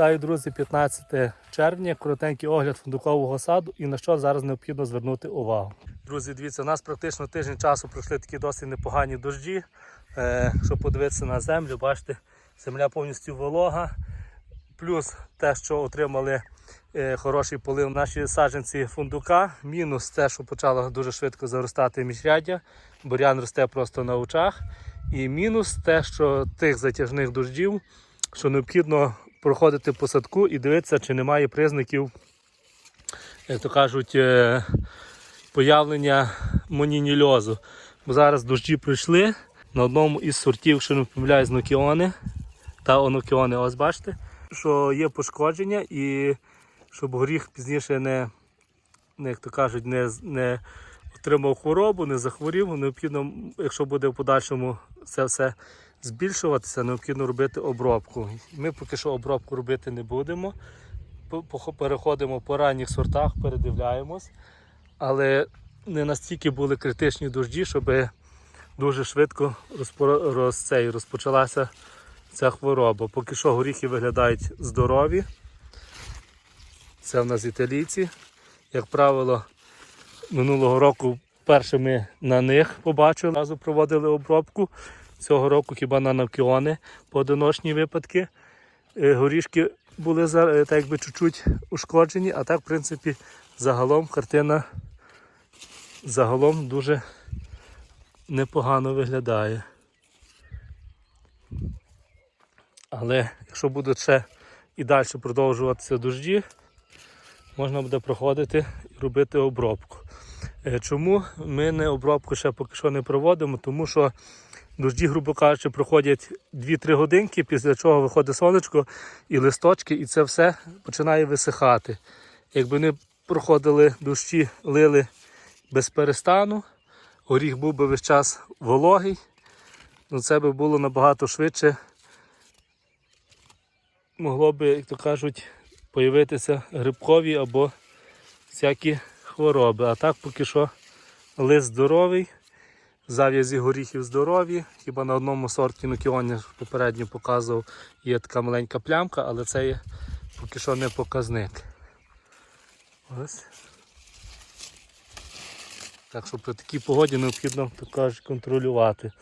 Вітаю, друзі, 15 червня, коротенький огляд фундукового саду і на що зараз необхідно звернути увагу. Друзі, дивіться, у нас практично тиждень часу пройшли такі досить непогані дощі. Е, щоб подивитися на землю, бачите, земля повністю волога. Плюс те, що отримали е, хороший полив наші саджанці фундука. Мінус те, що почало дуже швидко заростати міжряддя. Бурян росте просто на очах. І мінус те, що тих затяжних дощів, що необхідно проходити по садку і дивитися, чи немає признаків, як то кажуть, е, появлення монінільозу. Бо зараз дощі прийшли на одному із сортів, якщо не помиляюсь, нокіони та онокіони. Ось бачите, що є пошкодження і щоб горіх пізніше не, не як то кажуть, не, не отримав хворобу, не захворів, необхідно, якщо буде в подальшому це все збільшуватися, необхідно робити обробку. Ми поки що обробку робити не будемо. Переходимо по ранніх сортах, передивляємось. Але не настільки були критичні дожді, щоб дуже швидко розпо- розпочалася ця хвороба. Поки що горіхи виглядають здорові. Це в нас італійці. Як правило, минулого року перше ми на них побачили, разу проводили обробку. Цього року хіба на навкіони поодиночні випадки. Е, Горішки були е, так якби чуть-чуть ушкоджені, а так, в принципі, загалом картина загалом дуже непогано виглядає. Але якщо будуть ще і далі продовжуватися дожді, можна буде проходити і робити обробку. Е, Чому ми не обробку ще поки що не проводимо? Тому що дожді, грубо кажучи, проходять 2-3 годинки, після чого виходить сонечко і листочки, і це все починає висихати. Якби не проходили дощі, лили без перестану, горіх був би весь час вологий, ну це би було набагато швидше. Могло би, як то кажуть, появитися грибкові або всякі хвороби. А так поки що лист здоровий, зав'язі горіхів здорові. Хіба на одному сорті нокіоні попередньо показував, є така маленька плямка, але це є поки що не показник. Ось. Так що при такій погоді необхідно так кажуть, контролювати.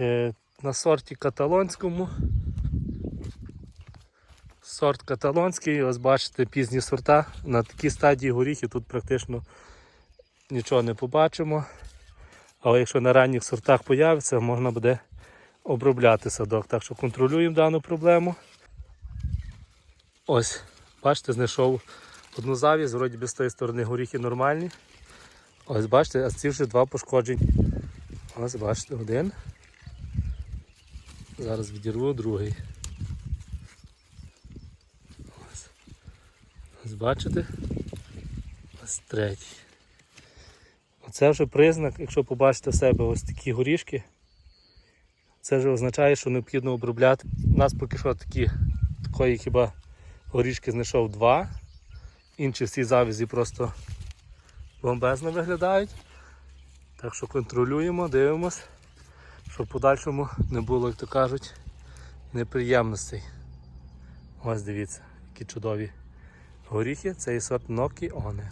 Е, на сорті каталонському. Сорт каталонський, ось бачите, пізні сорта. На такій стадії горіхи тут практично нічого не побачимо. Але якщо на ранніх сортах появиться, можна буде обробляти садок. Так що контролюємо дану проблему. Ось, бачите, знайшов одну завість, вроді би з тої сторони горіхи нормальні. Ось бачите, а ці вже два пошкоджені. Ось бачите, один. Зараз відірву другий. Ось бачите? Ось третій. Оце вже признак, якщо побачите в себе ось такі горішки, це вже означає, що необхідно обробляти. У нас поки що такі, такої хіба горішки знайшов два. Інші всі завязі просто бомбезно виглядають. Так що контролюємо, дивимось, щоб в подальшому не було, як то кажуть, неприємностей. Ось дивіться, які чудові горіхи. Це і сорт Нокі Оне.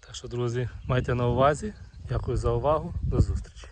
Так що, друзі, майте на увазі. Дякую за увагу. До зустрічі.